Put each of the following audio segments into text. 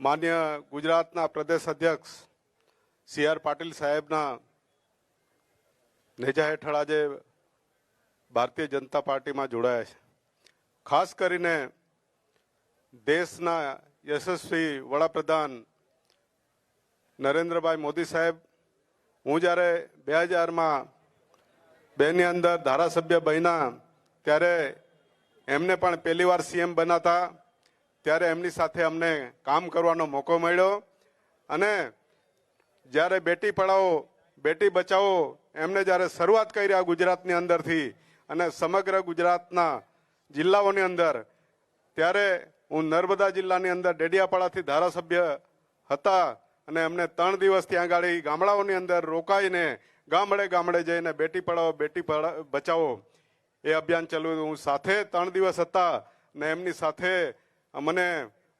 માન્ય ગુજરાતના પ્રદેશ અધ્યક્ષ સી આર પાટીલ સાહેબના નેજા હેઠળ આજે ભારતીય જનતા પાર્ટીમાં જોડાયા છે. ખાસ કરીને દેશના યશસ્વી વડાપ્રધાન નરેન્દ્રભાઈ મોદી સાહેબ, હું જ્યારે બે હજારમાં બેની અંદર ધારાસભ્ય બન્યા ત્યારે એમને પણ પહેલીવાર સીએમ બનાતા. ત્યારે એમની સાથે અમને કામ કરવાનો મોકો મળ્યો અને જ્યારે બેટી પઢાઓ, બેટી બચાવો એમને જ્યારે શરૂઆત કરી આ ગુજરાતની અંદરથી અને સમગ્ર ગુજરાતના જિલ્લાઓની અંદર, ત્યારે હું નર્મદા જિલ્લાની અંદર ડેડિયાપાડાથી ધારાસભ્ય હતા અને એમને ત્રણ દિવસ ત્યાં ગાડી ગામડાઓની અંદર રોકાઈને ગામડે ગામડે જઈને બેટી પઢાઓ, બેટી બચાવો એ અભિયાન ચલાવ્યું હું સાથે ત્રણ દિવસ હતા ને એમની સાથે મને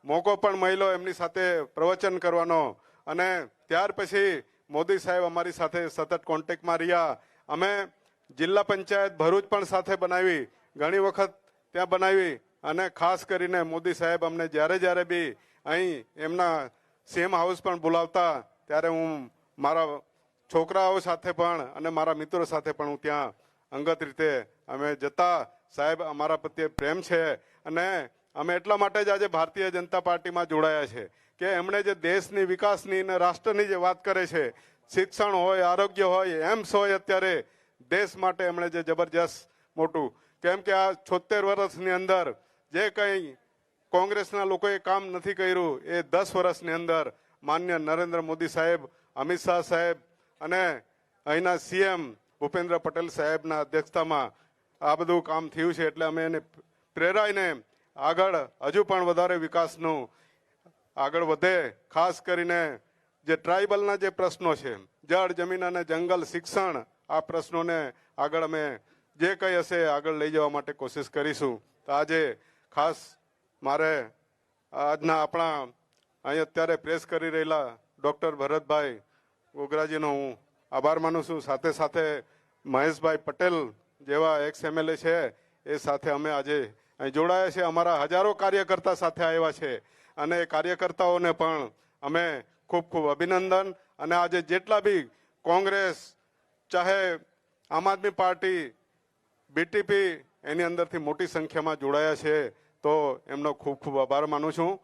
મોકો પણ મળ્યો એમની સાથે પ્રવચન કરવાનો. અને ત્યાર પછી મોદી સાહેબ અમારી સાથે સતત કોન્ટેક્ટમાં રહ્યા. અમે જિલ્લા પંચાયત ભરૂચ પણ સાથે બનાવી, ઘણી વખત ત્યાં બનાવી અને ખાસ કરીને મોદી સાહેબ અમને જ્યારે જ્યારે બી અહીં એમના સીએમ હાઉસ પણ બોલાવતા, ત્યારે હું મારા છોકરાઓ સાથે પણ અને મારા મિત્રો સાથે પણ હું ત્યાં અંગત રીતે અમે જતા. સાહેબ અમારા પ્રત્યે પ્રેમ છે અને અમે એટલા માટે જ આજે ભારતીય જનતા પાર્ટીમાં જોડાયા છે કે એમણે જે દેશની વિકાસની અને રાષ્ટ્રની જે વાત કરે છે, શિક્ષણ હોય, આરોગ્ય હોય, એમ્સ હોય અત્યારે દેશ માટે એમણે જે જબરજસ્ત મોટું. કેમ કે આ છોતેર વર્ષની અંદર જે કંઈ કોંગ્રેસના લોકોએ કામ નથી કર્યું, એ દસ વર્ષની અંદર માન્ય નરેન્દ્ર મોદી સાહેબ, અમિત શાહ સાહેબ અને અહીંના સીએમ ભૂપેન્દ્ર પટેલ સાહેબના અધ્યક્ષતામાં આ બધું કામ થયું છે એટલે અમે એને પ્રેરાઈને આગળ હજુ પણ વધારે વિકાસનું આગળ વધે, ખાસ કરીને જે ટ્રાઇબલના જે પ્રશ્નો છે, જળ, જમીન અને જંગલ શિક્ષણ, આ પ્રશ્નોને આગળ અમે જે કંઈ હશે આગળ લઈ જવા માટે કોશિશ કરીશું. તો આજે ખાસ મારે આજના આપણા અહીં અત્યારે પ્રેસ કરી રહેલા ડૉક્ટર ભરતભાઈ ગોગરાજીનો હું આભાર માનું છું. સાથે સાથે મહેશભાઈ પટેલ જેવા એક્સ એમએલએ છે, એ સાથે અમે આજે જોડાયા છે, અમારા હજારો કાર્યકર્તા સાથે આવ્યા છે. અને કાર્યકર્તાઓને પણ અમે ખૂબ ખૂબ અભિનંદન. અને આજે જેટલા બી કોંગ્રેસ ચાહે આમ આદમી પાર્ટી, બીટીપી, એની અંદરથી મોટી સંખ્યામાં જોડાયા છે, તો એમનો ખૂબ ખૂબ આભાર માનું છું.